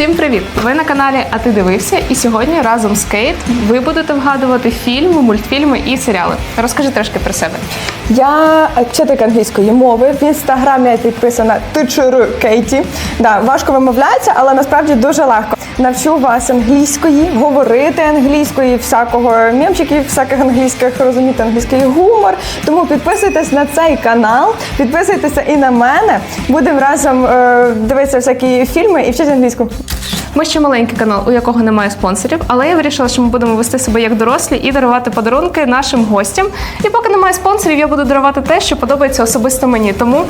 Всім привіт! Ви на каналі А ти дивився? І сьогодні разом з Кейт ви будете вгадувати фільми, мультфільми і серіали. Розкажи трошки про себе. Я вчителька англійської мови. В інстаграмі я підписана Тичуру Кейті. Да, важко вимовляється, але насправді дуже легко. Навчу вас англійської, говорити англійської, всякого мемчиків, всяких англійських, розуміти англійський гумор. Тому підписуйтесь на цей канал, підписуйтеся і на мене. Будемо разом е, дивитися всякі фільми і вчити англійську. Ми ще маленький канал, у якого немає спонсорів, але я вирішила, що ми будемо вести себе як дорослі і дарувати подарунки нашим гостям. І поки немає спонсорів, я буду дарувати те, що подобається особисто мені. Тому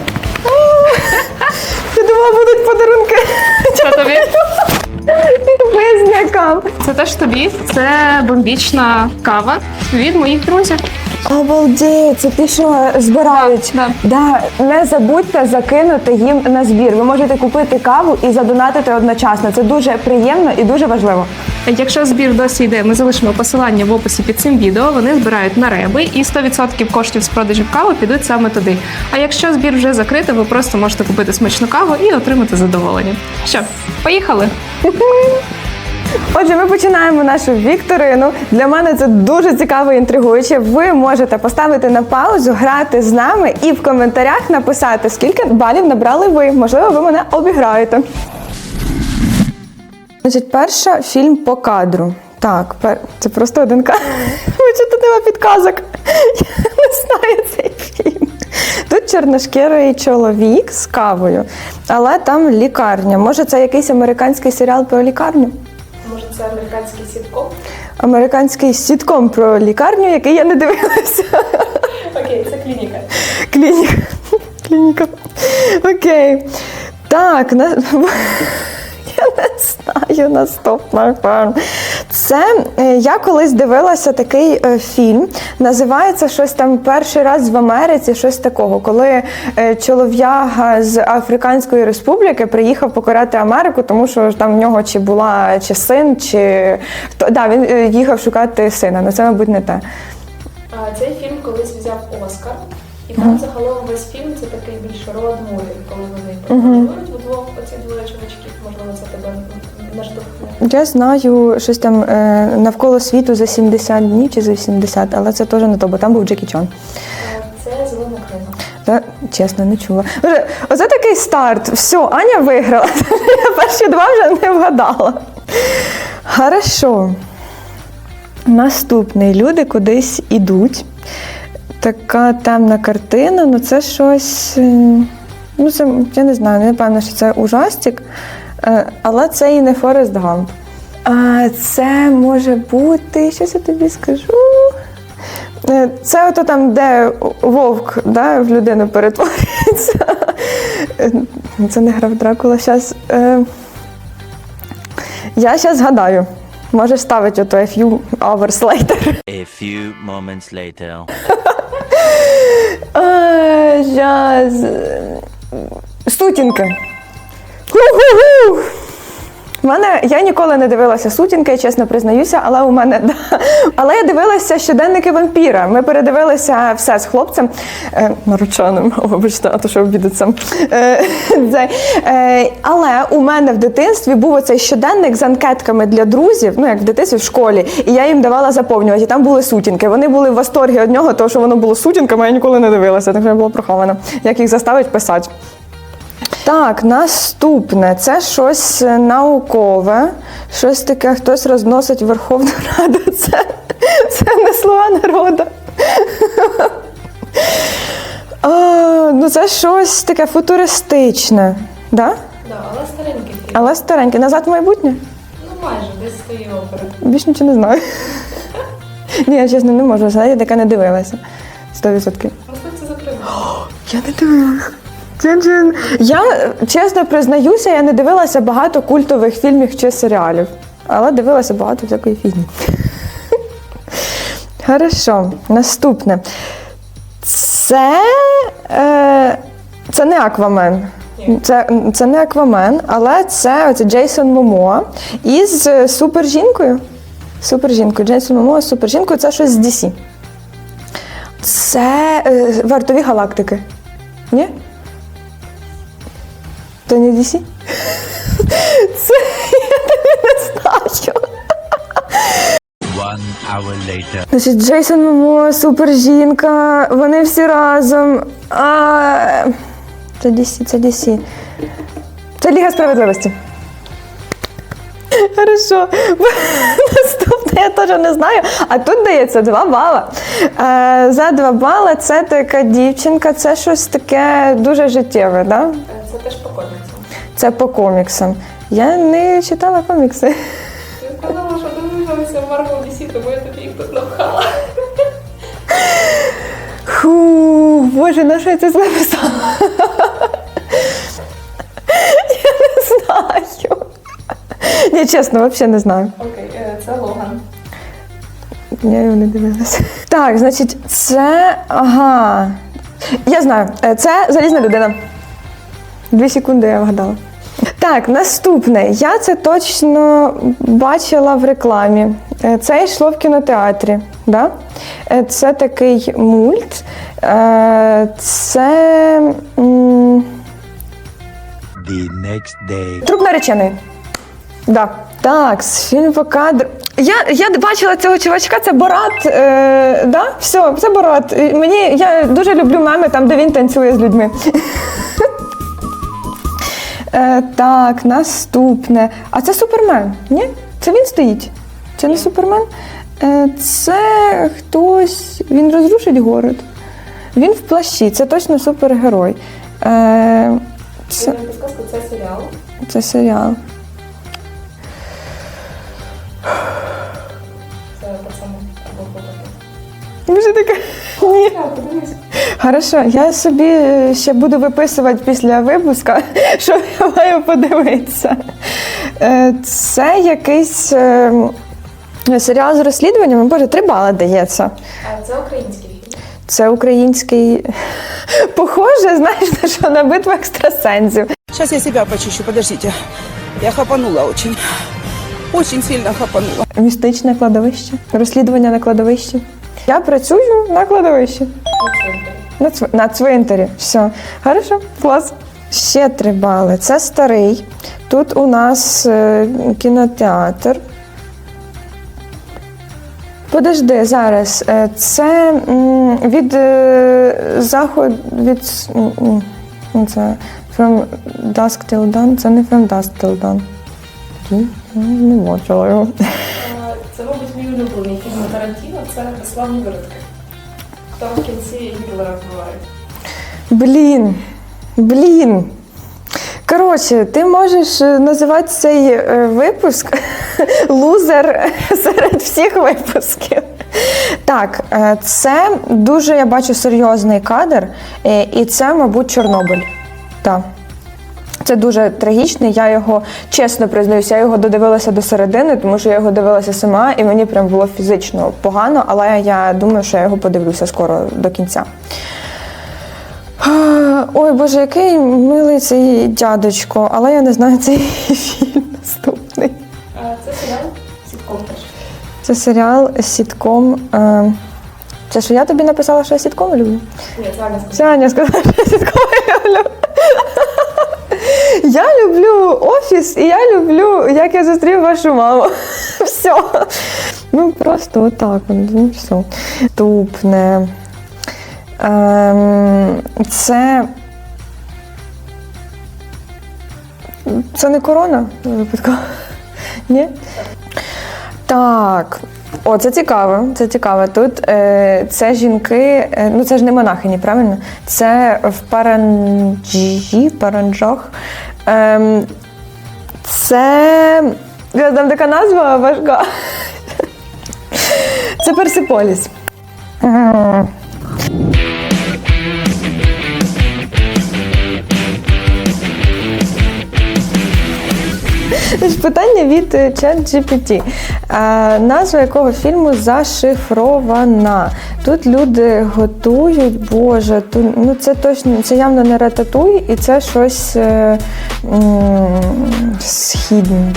Я думала, будуть подарунки. це тобі. Визнякам. Це теж тобі. Це бомбічна кава від моїх друзів. Обалдеть, це ті, що збирають. Да, Да, не забудьте закинути їм на збір. Ви можете купити каву і задонатити одночасно. Це дуже приємно і дуже важливо. Якщо збір досі йде, ми залишимо посилання в описі під цим відео. Вони збирають на реби, і 100% коштів з продажів кави підуть саме туди. А якщо збір вже закритий, ви просто можете купити смачну каву і отримати задоволення. Що, поїхали? Отже, ми починаємо нашу вікторину. Для мене це дуже цікаво і інтригуюче. Ви можете поставити на паузу, грати з нами і в коментарях написати, скільки балів набрали ви. Можливо, ви мене обіграєте. Значить, перша фільм по кадру. Так, пер... це просто один кадр. Ви тут нема підказок. Я не знаю цей фільм. Тут чорношкірий чоловік з кавою, але там лікарня. Може, це якийсь американський серіал про лікарню? Може, це американський сітком? Американський сітком про лікарню, який я не дивилася. Окей, це клініка. Клініка. Клініка. Окей. Так, на... не знаю наступна фільм. Це е, я колись дивилася такий е, фільм. Називається щось там перший раз в Америці, щось такого, коли е, чолов'яга з Африканської республіки приїхав покоряти Америку, тому що там в нього чи була чи син, чи хто да, він їхав шукати сина. але це, мабуть, не те. Цей фільм колись взяв Оскар, і там загалом весь фільм це такий більш род муві, коли вони подорожують вдвох, оці двоє чоловічків, можливо, це тебе наштовхне. Я знаю щось там е, навколо світу за 70 днів чи за 80, але це теж не то, бо там був Джекі Чон. Це зелена книга. Та, чесно, не чула. Оце такий старт. Все, Аня виграла. Я перші два вже не вгадала. Хорошо. Наступний. Люди кудись ідуть. Така темна картина, ну це щось. Ну, це, я не знаю, не певна, що це ужастик, е, але це і не Форест Гамп. А це може бути, щось я тобі скажу. Е, Це ото там, де вовк да, в людину перетворюється. Е, Це не грав Дракула. Щас, е, я зараз згадаю. Можеш ставити ото a few hours later. A few moments later. А, Щас. Сутінки. Ху-ху-ху. У мене я ніколи не дивилася сутінки, чесно признаюся, але у мене да. Але я дивилася щоденники вампіра. Ми передивилися все з хлопцем е, наручаним, вибачте, а то що обідеться. Е, е, але у мене в дитинстві був оцей щоденник з анкетками для друзів, ну як в дитинстві в школі, і я їм давала заповнювати. І там були сутінки. Вони були в восторгі від нього, тому що воно було сутінками, я ніколи не дивилася, так що було проховано. Як їх заставить писати. Так, наступне це щось е, наукове, щось таке, хтось розносить Верховну Раду. Це, це не слуга народу. А, ну це щось таке футуристичне. Да? Да, але старенький. Але стареньке. Назад в майбутнє? Ну майже десь з тої опери. Більш нічого не знаю. Ні, я чесно не можу знати, я таке не дивилася. 100%. Мистецтво затримано. Я не дивилася. Чин-чин. Я чесно признаюся, я не дивилася багато культових фільмів чи серіалів, але дивилася багато всякої фігні. Хорошо, наступне. Це, е, це не Аквамен. Це, це не Аквамен, але це оце Джейсон Момоа із е, супержінкою. Супержінкою. Джейсон Момоа з супержінкою це щось з DC. Це е, вартові галактики. Ні? То не Це я не знаю. One. Значить, Джейсон Момо, супер жінка, вони всі разом. А... Це Дісі, це Дісі. Це Ліга справедливості. Хорошо. Наступне я теж не знаю. А тут дається 2 бала. Е, за 2 бали це така дівчинка, це щось таке дуже життєве. Да? Це теж це по коміксам. Я не читала комікси. Я сказала, що дивилася Марвел DC, тому я тобі їх тут напхала. Фу, боже, на що я це записала? Я не знаю. Ні, чесно, взагалі не знаю. Окей, е, це Логан. Я його не дивилася. Так, значить, це. Ага. Я знаю, Е, це залізна людина. Дві секунди я вгадала. Так, наступне. Я це точно бачила в рекламі. Е, Це йшло в кінотеатрі. Да? Е, Це такий мульт. Е, Це. The next day. Труп наречений. Да. Так, з фільм по кадру. Я, я бачила цього чувачка, це Борат. Е, да? Все, це Борат. Мені, я дуже люблю меми там, де він танцює з людьми. Е, так, наступне. А це Супермен? Ні? Це він стоїть. Це не Супермен. Е, це хтось. Він розрушить город. Він в плащі, це точно супергерой. Е, це, Це... Серіал. це серіал. Це так само або фото. Вже таке. Ні. Хорошо, я собі е, ще буду виписувати після випуска, що я маю подивитися. Е, Це якийсь е, серіал з розслідуваннями. Боже, три бали дається. А це український фільм. Це український. Похоже, знаєш, на що на битву екстрасенсів. Сейчас я себя почищу, подождите. Я хапанула очень. Очень сильно хапанула. Містичне кладовище, розслідування на кладовищі. Я працюю на кладовищі. На цвинтарі. На, цв... на цвинтарі. Все. Хорошо, клас. Ще три бали. Це старий. Тут у нас е, кінотеатр. Подожди, зараз. Е, Це м, від е, заход від. с- м, м, Це From Dusk Till Dawn. Це не From Dusk Till Dawn. Не бачила його. Е, Це, улюблений фільм Тарантіно, це славні виродки. Там в кінці Гітлера вбивають. Блін, блін. Коротше, ти можеш е, називати цей е, випуск лузер серед всіх випусків. Так, е, це дуже, я бачу, серйозний кадр, і це, мабуть, Чорнобиль. Так. Це дуже трагічний. Я його чесно признаюся, я його додивилася до середини, тому що я його дивилася сама, і мені прям було фізично погано, але я думаю, що я його подивлюся скоро до кінця. Ой, Боже, який милий цей дядечко, але я не знаю цей фільм наступний. Це серіал сітком теж. Це серіал сітком. е, Це що я тобі написала, що я сітком люблю? Ні, це Аня сказала. Це. Аня сказала, що я сітком люблю. Я люблю офіс і я люблю, як я зустрів вашу маму. Все. Ну просто отак. Ну, все. Тупне. Ем, це. Це не корона випадково? Ні? Так. О, це цікаво. Це цікаво. Тут е, це жінки, е, ну це ж не монахині, правильно? Це в Паранджі, Паранджах. Ем, це. Там така назва важка. Це Персиполіс. Питання від е, ChatGPT. Назва якого фільму зашифрована. Тут люди готують, боже, тут, ну це точно, це явно не рататуй, і це щось е, східне,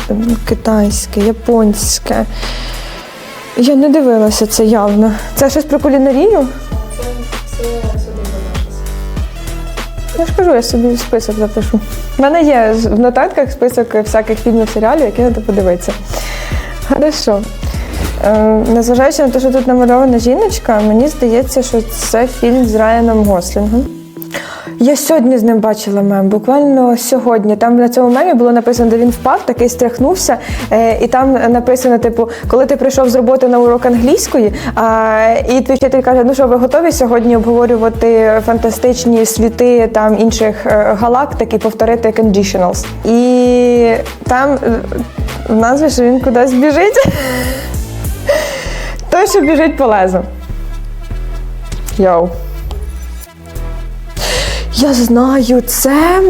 китайське, японське. Я не дивилася це явно. Це щось про кулінарію? Це, це. Я ж кажу, я собі список запишу. У мене є в нотатках список всяких фільмів, серіалів, які треба подивитися. Хорошо. Е, незважаючи на те, що тут намальована жіночка, мені здається, що це фільм з Райаном Гослінгом. Я сьогодні з ним бачила мем, буквально сьогодні. Там на цьому мемі було написано, де він впав, такий стряхнувся, е, і там написано: типу, коли ти прийшов з роботи на урок англійської, а, і твій вчитель каже: ну що, ви готові сьогодні обговорювати фантастичні світи там інших е, галактик і повторити conditionals. І там е, в назві, що він кудись біжить. Той, що біжить по. Йоу. Я знаю, це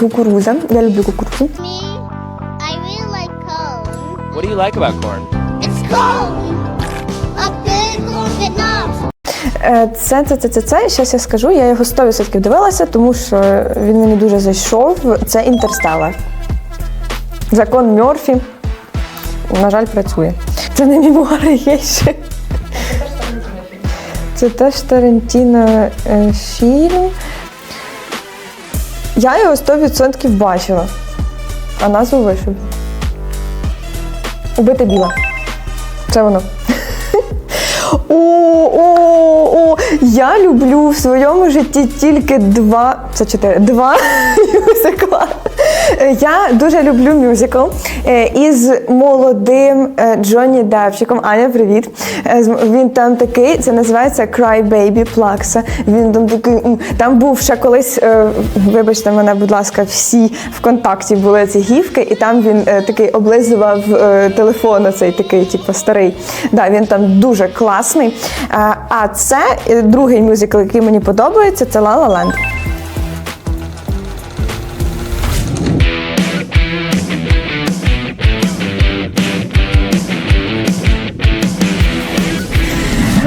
кукуруза. Я люблю кукурузу. I really like corn. What do you like about corn? It's corn! A big corn Vietnam! Е, Це, це, це, це, це. Щас я скажу, я його 100% дивилася, тому що він мені дуже зайшов. Це інтерстелар. Закон Мьорфі, на жаль, працює. Це не мемуари є ще. Це теж Тарантіно е, фільм. Я його 100% бачила, а назву вишив. Убити біла. Це воно. Я люблю в своєму житті тільки два, це чотири, два мюзикла. Е, Я дуже люблю мюзикл е, із молодим е, Джонні Депчиком. Аня, привіт. Він там такий, це називається Cry Baby Плакса. Він там такий, там був ще колись, вибачте мене, будь ласка, всі ВКонтакті були ці гівки, і там він такий облизував телефон, оцей такий, типу, старий. Да, він там дуже класний. А це е, другий мюзикл, який мені подобається, це La La Land.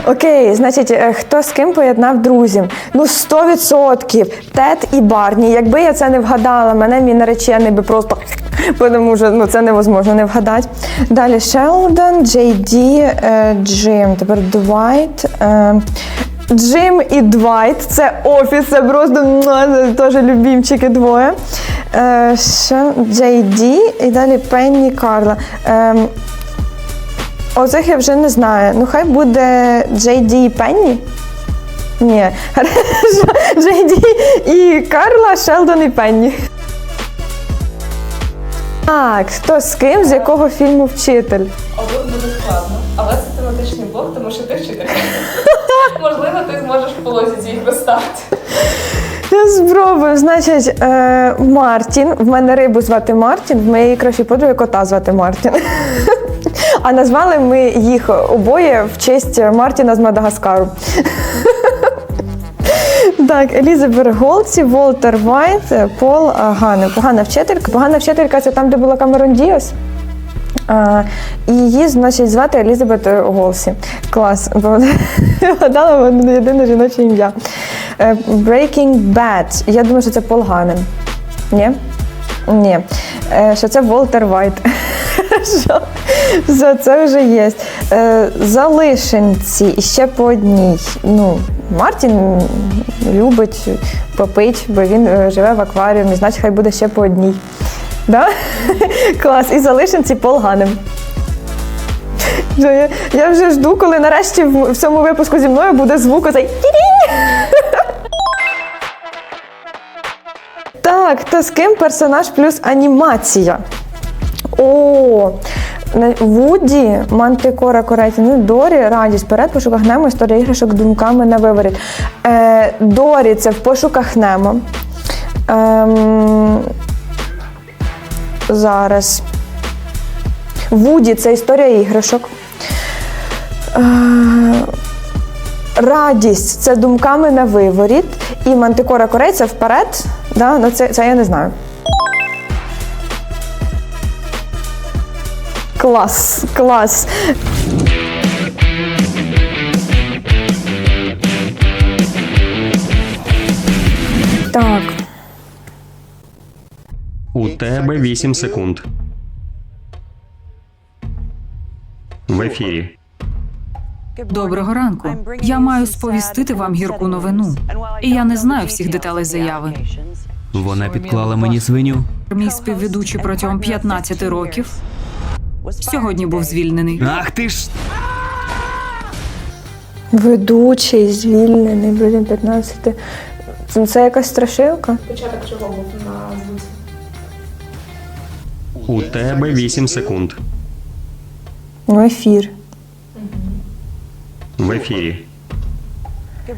Окей, значить, е, хто з ким поєднав друзів? Ну, 100%. Тед і Барні. Якби я це не вгадала, мене мій наречений би просто. Тому що ну, це невозможно не вгадати. Далі Шелдон, Джей Ді, е, Джим. Тепер Двайт. Е, Джим і Двайт. Це офіс, це просто це теж любімчики двоє. Е, Джей Ді і далі Пенні Карла. Оцих я вже не знаю. Ну, хай буде Джей Ді і Пенні. Ні. Джей Ді і Карла, Шелдон і Пенні. Так, хто з ким, з якого фільму вчитель? Тут буде складно. Але це тематичний блок, тому що ти вчитель. Можливо, ти зможеш лозіці їх розставити. Я спробую. Значить, е, Мартін. В мене рибу звати Мартін, в моєї кращої подруги кота звати Мартін. А назвали ми їх обоє в честь Мартіна з Мадагаскару. Так, Елізабет Голці, Волтер Вайт, Пол Ганне. Погана вчителька. Погана вчителька це там, де була Камерон Діос. А, і її, значить, звати Елізабет Голсі. Клас. Бо Вгадала вона єдине жіноче ім'я. Е, Breaking Bad. Я думаю, що це Пол Ганен. Ні? Ні. Е, Що це Волтер Вайт. Що? Все, це вже є. Е, Залишенці і ще по одній. Ну, Мартін любить попить, бо він е, живе в акваріумі, значить, хай буде ще по одній. Да? Клас. І залишенці Пол Ганем. Вже Я, вже жду, коли нарешті в, цьому випуску зі мною буде звук оцей. Так, то з ким персонаж плюс анімація? О, Вуді, Мантикора Кореті, ну Дорі, радість, вперед, пошуках Немо, історія іграшок думками на виворіт. Е, Дорі це в пошуках Немо. Ем, зараз. Вуді це історія іграшок. Е, Радість це думками на виворіт. І мантикора Корей це вперед. Да? Ну, це, це я не знаю. Клас, клас. Так. У тебе 8 секунд. В ефірі. Доброго ранку. Я маю сповістити вам гірку новину. І я не знаю всіх деталей заяви. Вона підклала мені свиню. Мій співведучий протягом 15 років Сьогодні був звільнений. Ах ти ж! Ведучий, звільнений, блін, 15. Це, це якась страшилка? Початок чого був на звуці? У тебе 8 секунд. Ну, ефір. В ефірі.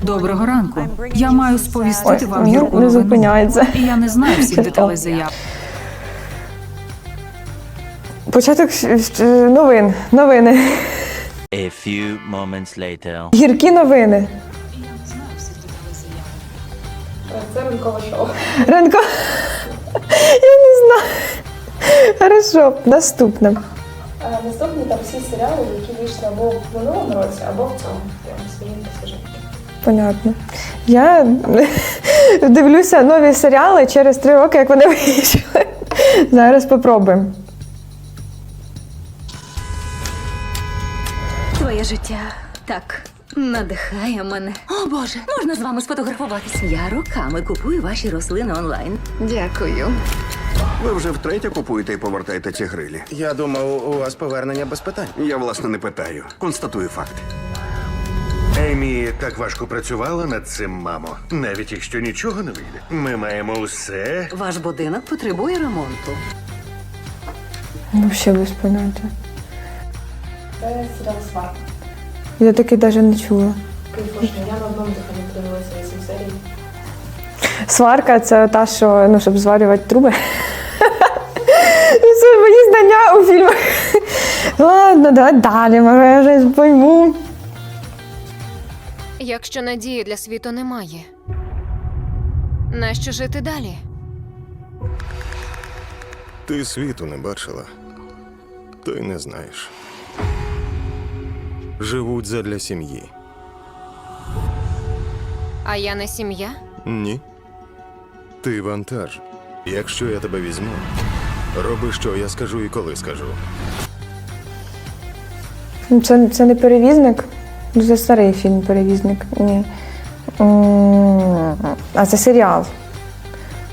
Доброго ранку. Я маю сповістити Ой, вам ну, не зупиняється. І я не знаю всіх деталей заяв. Початок новин. Новини. A few moments later. Гіркі новини. Це ранкове шоу. Ранко. Я не знаю. Хорошо, наступне. Е, Наступні там всі серіали, які вийшли або в минулому році, або в цьому. Понятно. Я дивлюся нові серіали через три роки, як вони вийшли. Зараз попробуємо. Життя так надихає мене. О Боже, можна з вами сфотографуватись? Я роками купую ваші рослини онлайн. Дякую. Ви вже втретє купуєте і повертаєте ці грилі. Я думав, у вас повернення без питань. Я власне не питаю, констатую факт. Еймі так важко працювала над цим, мамо. Навіть якщо нічого не вийде. Ми маємо усе. Ваш будинок потребує ремонту. Ну, ще без поняття. Це серіал Сварк. Я таки навіть не чула. Я на одному диханні подивилася 8 серій. Сварка це та, що ну, щоб зварювати труби. Це мої знання у фільмах. Ладно, давай далі, може, я вже пойму. Якщо надії для світу немає, нащо жити далі? Ти світу не бачила, то й не знаєш. Живуть задля сім'ї. А я не сім'я? Ні. Ти вантаж. Якщо я тебе візьму, роби, що я скажу і коли скажу. Ну, Це, це не перевізник. Ну, Це старий фільм перевізник. Ні. А це серіал.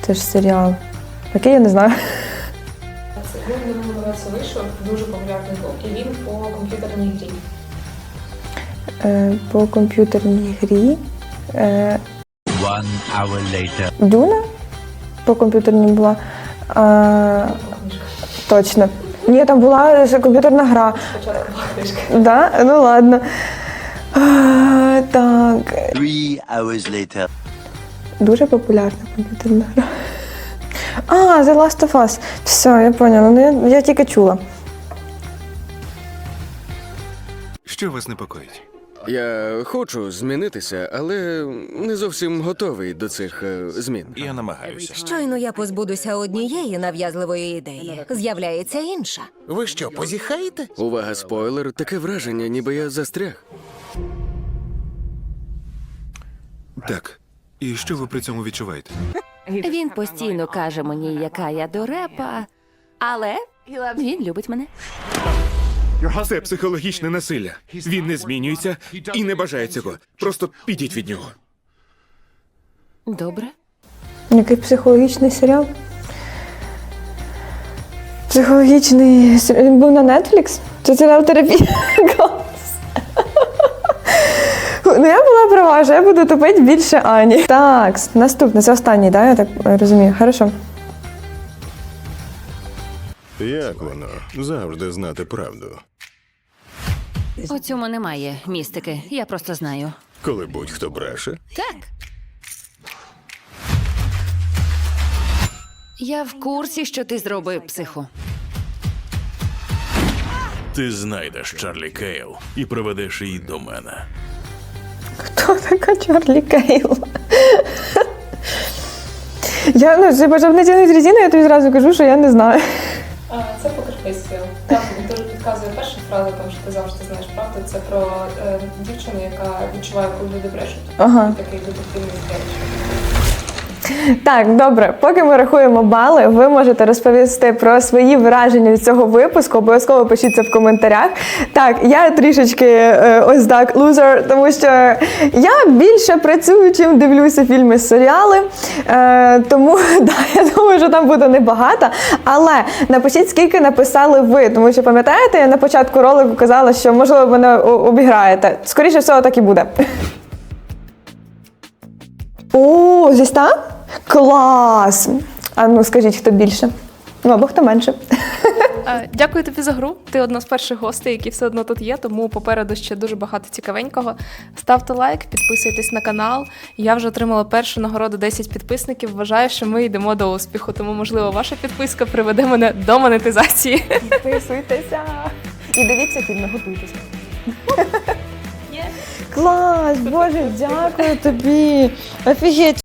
Це ж серіал. Який я не знаю. Це він році вийшов, дуже популярний був. І він по комп'ютерній грі. Е, По комп'ютерній грі. Е, One hour later. Дюна по комп'ютерній була. А, точно. Ні, там була комп'ютерна гра. Спочатку. Да? Ну ладно. А, так. Three hours later. Дуже популярна комп'ютерна гра. А, The Last of Us. Все, я поняла. Ну, я, я тільки чула. Що вас непокоїть? Я хочу змінитися, але не зовсім готовий до цих е, змін. Я намагаюся. Щойно я позбудуся однієї нав'язливої ідеї. З'являється інша. Ви що, позіхаєте? Увага, спойлер, таке враження, ніби я застряг. Так. І що ви при цьому відчуваєте? Він постійно каже мені, яка я дурепа, але він любить мене. Це психологічне насилля. Він не змінюється і не бажає цього. Просто підіть від нього. Добре. Який психологічний серіал? Психологічний серіал. Він був на Netflix? Це серіал терапія. Ну, я була права, що я буду топити більше Ані. Так, наступне, це останній, так? Я так розумію. Хорошо. Як воно? Завжди знати правду. У цьому немає містики. Я просто знаю. Коли будь-хто бреше. Так. Я в курсі, що ти зробив психу. Ти знайдеш Чарлі Кейл і приведеш її до мене. Хто така Чарлі Кейл? Я ну, це бажав не тягнути резину, я тобі зразу кажу, що я не знаю. А, Це покерфейс фільм. Там дуже підказує перша фраза, там що ти завжди знаєш правду. Це про е, дівчину, яка відчуває, коли люди брешуть. Ага. Такий детективний серіал. Так, добре, поки ми рахуємо бали, ви можете розповісти про свої враження від цього випуску. Обов'язково пишіть це в коментарях. Так, я трішечки е, ось так лузер, тому що я більше працюю, чим дивлюся фільми, серіали. Е, тому да, я думаю, що там буде небагато. Але напишіть, скільки написали ви, тому що пам'ятаєте, я на початку ролику казала, що можливо мене обіграєте. Скоріше всього, так і буде. О, зі 100? Клас! А ну скажіть, хто більше? Ну або хто менше. Дякую тобі за гру. Ти одна з перших гостей, які все одно тут є, тому попереду ще дуже багато цікавенького. Ставте лайк, підписуйтесь на канал. Я вже отримала першу нагороду 10 підписників. Вважаю, що ми йдемо до успіху, тому можливо ваша підписка приведе мене до монетизації. Підписуйтеся. І дивіться фільми, готуйтеся. Клас, Боже, дякую тобі. Офігеть.